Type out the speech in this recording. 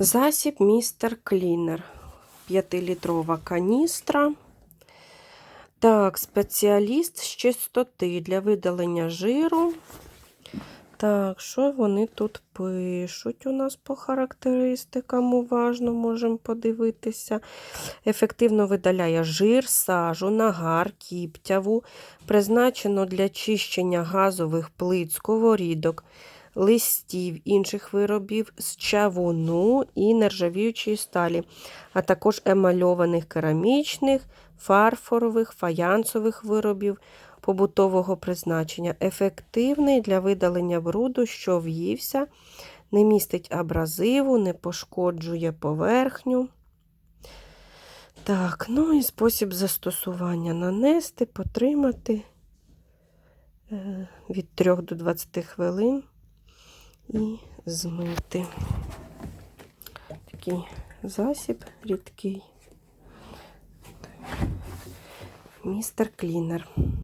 Засіб містер Клінер. 5-літрова каністра. Так, спеціаліст з чистоти для видалення жиру. Так, що вони тут пишуть у нас по характеристикам? Уважно можемо подивитися. Ефективно видаляє жир, сажу, нагар, кіптяву. Призначено для чищення газових плит, сковорідок, листів, інших виробів з чавуну і нержавіючої сталі, а також емальованих керамічних, фарфорових, фаянсових виробів побутового призначення. Ефективний для видалення бруду, що в'ївся, не містить абразиву, не пошкоджує поверхню. Так, ну і спосіб застосування нанести, потримати е, від 3 до 20 хвилин і змити. Такий засіб рідкий. Містер Клінер.